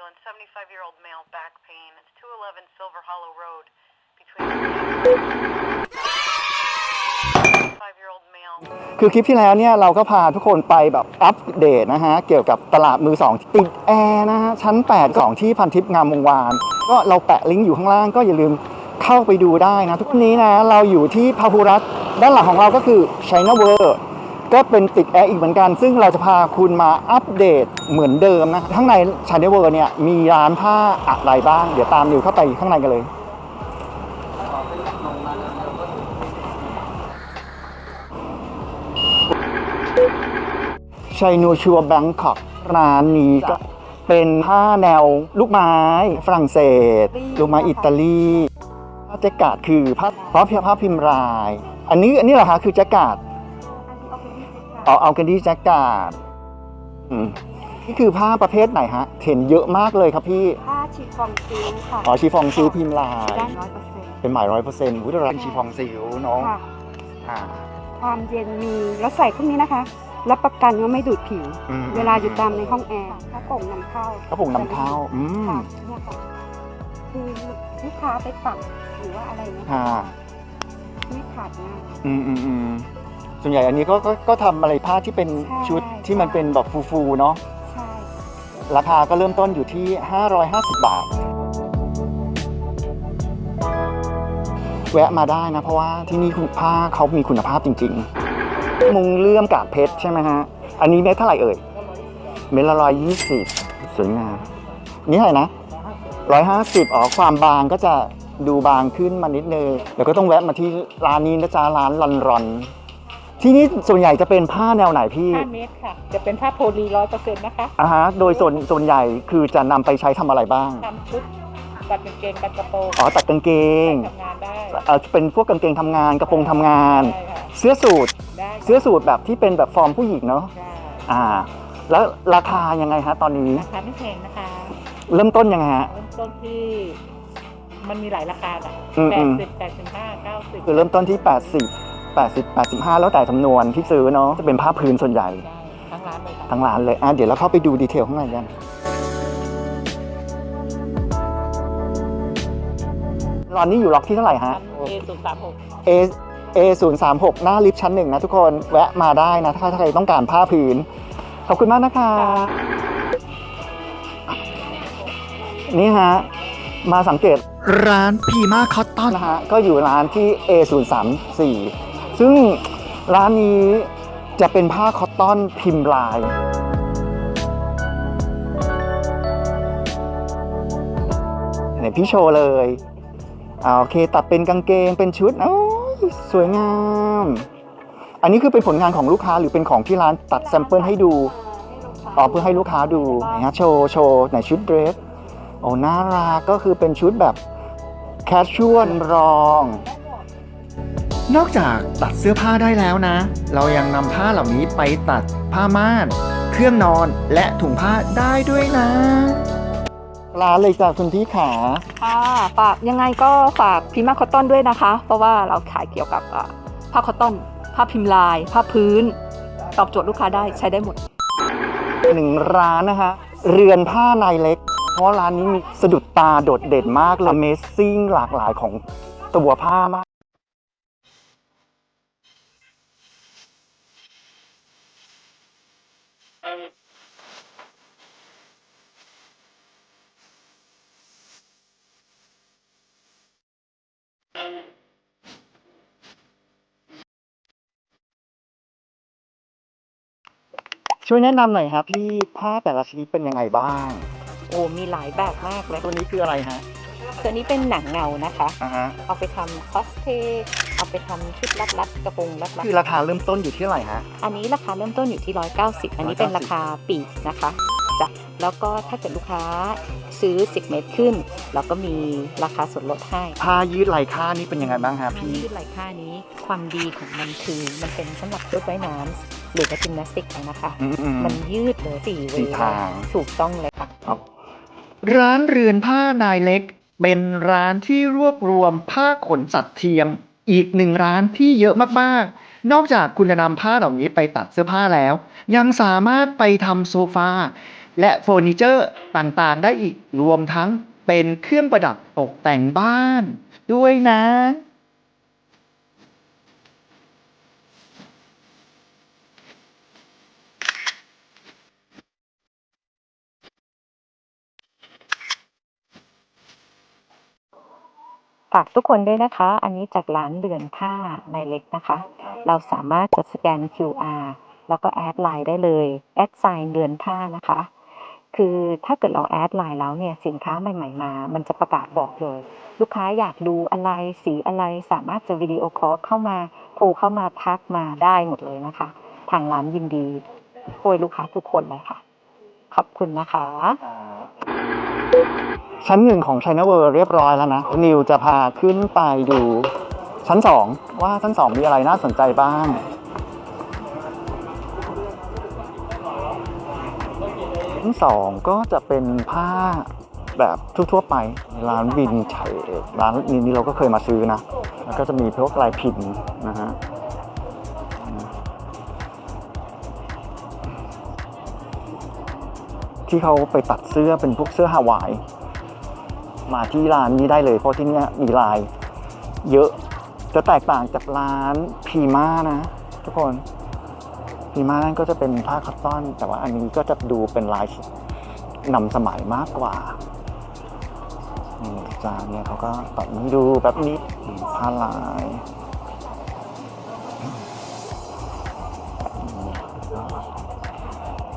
ambulance, 75 year old male, back pain. It's 211 Silver Hollow Road between. 5 year old male. คือคลิปที่แล้วเนี่ยเราก็พาทุกคนไปแบบอัปเดตนะฮะ เกี่ยวกับตลาดมือสองติดแอร์นะฮะ ชั้น 8 ของที่พันทิพย์งามวงวาน ก็เราแปะลิงก์อยู่ข้างล่างก็อย่าลืมเข้าไปดูได้นะ ทุกวันนี้นะ เราอยู่ที่พาหุรัตน์ด้านหลังของเราก็คือ China World ก็เป็นติดแอร์อีกเหมือนกัน ซึ่งเราจะพาคุณมาอัปเดตเหมือนเดิมนะข้างใน China World เนี่ยมีร้านผ้าอะไรบ้าง เดี๋ยวตามนิวเข้าไปข้างในกันเลยชัยนูชัวแบงคอกร้านนี้ก็เป็นผ้าแนวลูกไม้ฝรั่งเศส ลูกไม้อิตาลีผ้าแจ็กกาดคือผ้าผ้าผ้าพิมพ์ลาย อันนี้อันนี้เหรอคะคือแจ็กกาด เอาเอากันดีแจกกาดอืมนี่คือผ้าประเภทไหนฮะ เห็นเยอะมากเลยครับพี่ ผ้าชีฟองซิลค์ค่ะอ๋อชีฟองซิลพิมพ์ลาย ได้ร้อยเปอร์เซ็นต์เป็นหมายร้อยเปอร์เซ็นต์วุ้ยเราเป็นชีฟองซิลเนาะค่ะ อ่าความเย็นมี แล้วใส่พวกนี้นะคะ รับประกันว่าไม่ดูดผิว อืมเวลาอยู่ตามในห้องแอร์ถ้าโป่งนำเข้ากระปุกนำเข้าอืม ค่ะเนี่ยค่ะ คือลูกค้าไปปักหรือว่าอะไรเนี่ยค่ะ ไม่ขาดง่ายอืมอืมอืม ส่วนใหญ่อันนี้ก็ก็ก็ทำอะไรผ้าที่เป็นใช่ ชุดที่มันเป็นแบบฟูๆเนาะใช่ราคาก็เริ่มต้นอยู่ที่ 550 บาท แวะมาได้นะ เพราะว่าที่นี่คุณผ้าเขามีคุณภาพจริงๆ มุงเลื่อมกากเพชรใช่ไหมฮะ อันนี้เม็ดเท่าไหร่เอ่ย เม็ดละร้อยยี่สิบสวยงาม นี่เท่าไหร่นะร้อยห้าสิบอ๋อ ความบางก็จะดูบางขึ้นมานิดนึงเดี๋ยวก็ต้องแวะมาที่ร้านนี้นะจ๊ะร้านรอนรอน ที่นี่ส่วนใหญ่จะเป็นผ้าแนวไหนพี่5เมตรค่ะ จะเป็นผ้าโพลีร้อยเปอร์เซ็นต์นะคะอ่าฮะโดยส่วนส่วนใหญ่คือจะนำไปใช้ทำอะไรบ้าง ทำชุดตัดกางเกงตัดกระโปรงอ๋อตัดกางเกงทำงานได้เอ่อเป็นพวกกางเกงทำงานกระโปรงทำงาน ได้ค่ะเสื้อสูทได้เสื้อสูทแบบที่เป็นแบบฟอร์มผู้หญิงเนาะได้อ่า แล้วราคายังไงฮะตอนนี้ราคาไม่แพงนะคะ เริ่มต้นยังไงฮะ เริ่มต้นที่มันมีหลายราคาอะอืมแปอืดม สิบแปดสิบห้าเก้าสิบคือเริ่มต้นที่ 80 80 85 แล้วแต่จำนวนที่ซื้อเนาะจะเป็นผ้าพื้นส่วนใหญ่ได้ทั้งร้านเลยค่ะทั้งร้านเลยอะเดี๋ยวเราเข้าไปดูดีเทลข้างในกันร้านนี้อยู่ล็อกที่เท่าไหร่ฮะพันเอศูนย์สามหก A A 0 3 6หน้าลิฟต์ชั้นหนึ่งนะทุกคนแวะมาได้นะ ถ้าใครต้องการผ้าพื้นขอบคุณมากนะคะ นี่ฮะ มาสังเกตร้านพีมาคอตตอนนะฮะ ก็อยู่ร้านที่ A 0 3 4 ซึ่งร้านนี้จะเป็นผ้าคอตตอนพิมพ์ลาย ไหนพี่โชว์เลยอ่าโอเค ตัดเป็นกางเกงเป็นชุดโอ้ยสวยงาม อันนี้คือเป็นผลงานของลูกค้าหรือเป็นของที่ร้านตัดแซมเปิลให้ดูอ๋อเพื่อให้ลูกค้าดูนะฮะโชว์โชว์ไหนชุดเดรสโอ้น่ารักก็คือเป็นชุดแบบแคชชวลรอง นอกจากตัดเสื้อผ้าได้แล้วนะ เรายังนำผ้าเหล่านี้ไปตัดผ้าม่าน เครื่องนอนและถุงผ้าได้ด้วยนะร้านเลยจ้ะคุณพี่ขาค่ะฝากยังไงก็ฝากพิมาคอตตอนด้วยนะคะ เพราะว่าเราขายเกี่ยวกับอะผ้าคอตตอนผ้าพิมพ์ลาย ผ้าพื้น ตอบโจทย์ลูกค้าได้ใช้ได้หมดหนึ่งร้านนะคะ เรือนผ้านายเล็ก เพราะร้านนี้มีสะดุดตาโดดเด่นมากเลย Amazing หลากหลายของตัวผ้ามาก ช่วยแนะนำหน่อยครับพี่ผ้าแต่ละชนิดเป็นยังไงบ้าง โอ้มีหลายแบบมากเลยตัวนี้คืออะไรฮะตัวนี้เป็นหนังเงานะคะ อ่าฮะ เอาไปทำคอสเพย์เอาไปทำชุดรัดรัดๆกระโปรงรัดรัดคือราคาเริ่มต้นอยู่ที่เท่าไหร่ฮะอันนี้ราคาเริ่มต้นอยู่ที่ 190 อันนี้เป็น190ราคาปีกนะคะ จ้ะแล้วก็ถ้าเกิดลูกค้าซื้อ 10 เมตรขึ้น เราก็มีราคาส่วนลดให้ผ้ายืดลายค่านี่เป็นยังไงบ้างฮะผ้าพี่ยืดไหล่ค่านี้ความดีของมันคือมันเป็นสำหรับชุดว่ายน้ำหรือว่าจิมนาสติกอะนะคะอืมอืมมันยืดเลยสี่เวสี่ลทางถูกต้องเลยค่ะร้านเรือนผ้านายเล็ก เป็นร้านที่รวบรวมผ้าขนสัตว์เทียม อีกหนึ่งร้านที่เยอะมากๆ นอกจากคุณจะนำผ้าเหล่านี้ไปตัดเสื้อผ้าแล้ว ยังสามารถไปทำโซฟา และเฟอร์นิเจอร์ต่างๆ ได้อีกรวมทั้งเป็นเครื่องประดับตกแต่งบ้าน ด้วยนะ ฝากทุกคนด้วยนะคะ อันนี้จากร้านเรือนผ้าในเล็กนะคะ เราสามารถจะสแกน QR แล้วก็แอดไลน์ได้เลย แอดไซน์เรือนผ้านะคะ คือถ้าเกิดเราแอดไลน์แล้วเนี่ยสินค้าใหม่ๆมา มันจะประกาศบอกเลย ลูกค้าอยากดูอะไรสีอะไรสามารถจะวิดีโอคอลเข้ามาโทรเข้ามาทักมาได้หมดเลยนะคะ ทางร้านยินดีช่วยลูกค้าทุกคนเลยค่ะ ขอบคุณนะคะ ชั้นหนึ่งของ China World เรียบร้อยแล้วนะ นิวจะพาขึ้นไปดูชั้นสองว่าชั้นสองมีอะไรน่าสนใจบ้าง ชั้นสองก็จะเป็นผ้าแบบทั่วๆไปร้านวินไฉร้านนี้นี่เราก็เคยมาซื้อนะ แล้วก็จะมีพวกลายพิมพ์นะฮะที่เขาไปตัดเสื้อเป็นพวกเสื้อฮาวาย มาที่ร้านนี้ได้เลย เพราะที่นี่มีลาย เยอะจะแตกต่างจากร้านพีมานะ ทุกคน พีมานั่นก็จะเป็นผ้าคอตตอน แต่ว่าอันนี้ก็จะดูเป็นลายนำสมัยมากกว่านี่จานเนี่ยเขาก็ตัดให้ดูแบบนี้ผ้าลาย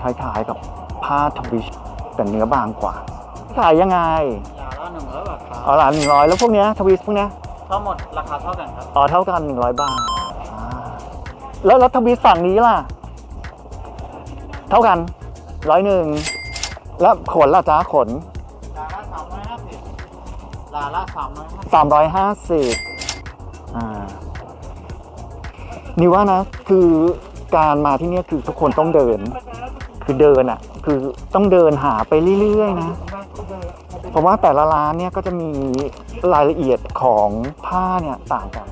คล้ายๆกับผ้าทวิชแต่เนื้อบางกว่าขายยังไงอย่างละหนึ่งร้อยบาทครับอ๋อหลานหนึ่งร้อยแล้วพวกเนี้ยทวิสพวกเนี้ยทั้งหมดราคาเท่ากันครับ อ๋อเท่ากันหนึ่งร้อยบาทอ่าแล้วแล้วทวิสฝั่งนี้ล่ะ เท่ากันร้อยหนึ่งแล้วขนล่ะจ้าขนลาละสามร้อยห้าสิบลาละสามร้อยห้าสิบสามร้อยห้าสิบอ่านี่ว่านะคือการมาที่เนี่ยคือทุกคนต้องเดิน คือเดินอะ คือต้องเดินหาไปเรื่อยๆนะเพราะว่าแต่ละร้านเนี่ยก็จะมีรายละเอียดของผ้าเนี่ยต่างกัน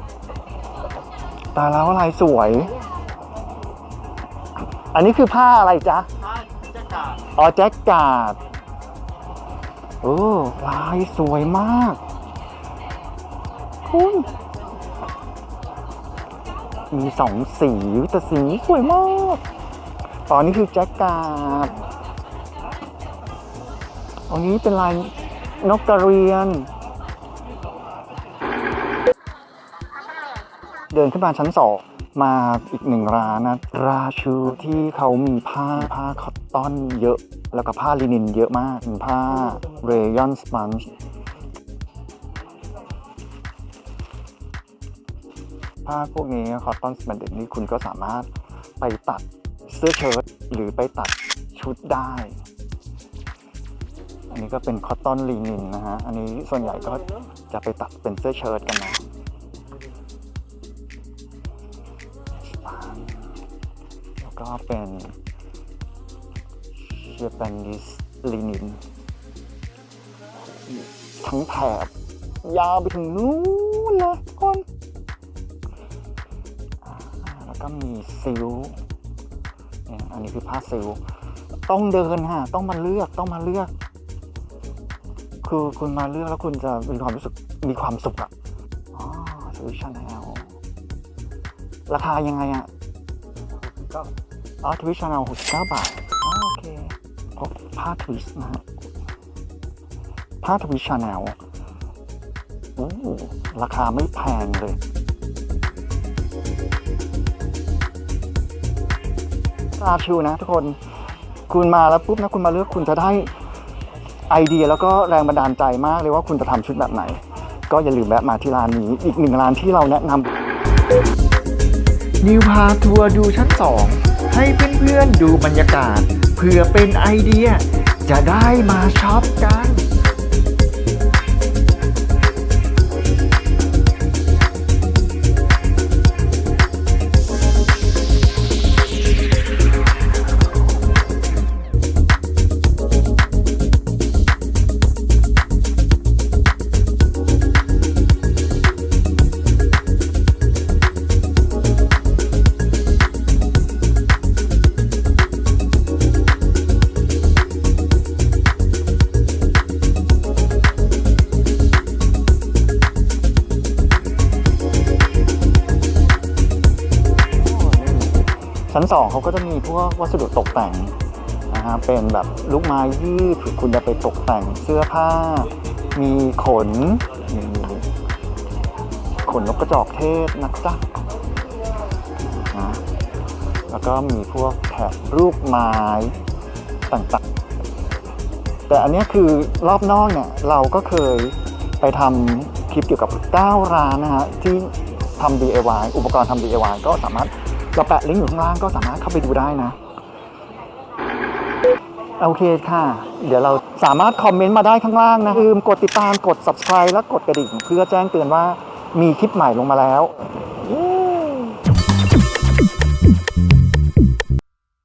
ตาแล้วลายสวย นนี้คือผ้าอะไรจ๊ะถ้าจะกาดอ๋อแจ็คกาดโอ้ลายสวยมากคุณมีสองสีแต่สีสวยมาก ตอนนี้คือแจ็คกาดอันนี้เป็นลายนกกระเรียน เดินขึ้นมาชั้นสอง มาอีกหนึ่งร้านนะ ราชูที่เขามีผ้าผ้าคอตตอนเยอะ แล้วก็ผ้าลินินเยอะมากเป็นผ้าเรยอนสปันช์ผ้าพวกนี้คอตตอนสแปนเด็กนี่คุณก็สามารถไปตัดเสื้อเชิ้ตหรือไปตัดชุดได้ อันนี้ก็เป็นคอตตอนลีนินนะฮะ อันนี้ส่วนใหญ่ก็จะไปตัดเป็นเสื้อเชิ้ตกันนะ ก็เป็นเชเปนิสลินินทั้งแถบยาวไปถึงนู้นเลยคนแล้วก็มีซิลเนี่ยอันนี้คือผ้าซิลต้องเดินค่ะต้องมาเลือก ต้องมาเลือก คือคุณมาเลือกแล้วคุณจะมีความรู้สึก มีความสุขอะอ๋อซื้อชาแนลราคายังไงอะก็ อ๋อทวิชชาแนล69บเก้าทอ๋อโอเคพบผ้าทวิสนะฮะผ้าทวิชชาแนลโอ้ราคาไม่แพงเลยราชูนะทุกคนคุณมาแล้วปุ๊บนะคุณมาเลือกคุณจะได้ไอเดียแล้วก็แรงบันดาลใจมากเลยว่าคุณจะทำชุดแบบไหน ก็อย่าลืมแวะมาที่ร้านนี้ อีกหนึ่งร้านที่เราแนะนำนิวพาทัวร์ดูชั้นสอง ให้เพื่อนๆดูบรรยากาศเพื่อเป็นไอเดีย จะได้มาช็อปกัน เขาก็จะมีพวกวัสดุตกแต่งนะฮะเป็นแบบลูกไม้ยืดคุณจะไปตกแต่งเสื้อผ้า มีขนนี่ขนนกกระจอกเทศนะจ๊ะนะแล้วก็มีพวกแถบรูปไม้ต่างๆ แต่อันนี้คือรอบนอกเนี่ยเราก็เคยไปทำคลิปเกี่ยวกับ 9 ร้านนะฮะที่ทำ DIY อุปกรณ์ทำ DIY ก็สามารถ เราแปะลิงก์อยู่ข้างล่างก็สามารถเข้าไปดูได้นะโอเคค่ะ เดี๋ยวเราสามารถคอมเมนต์มาได้ข้างล่างนะลืมกดติดตามกด subscribe และกดกระดิ่งเพื่อแจ้งเตือนว่ามีคลิปใหม่ลงมาแล้ว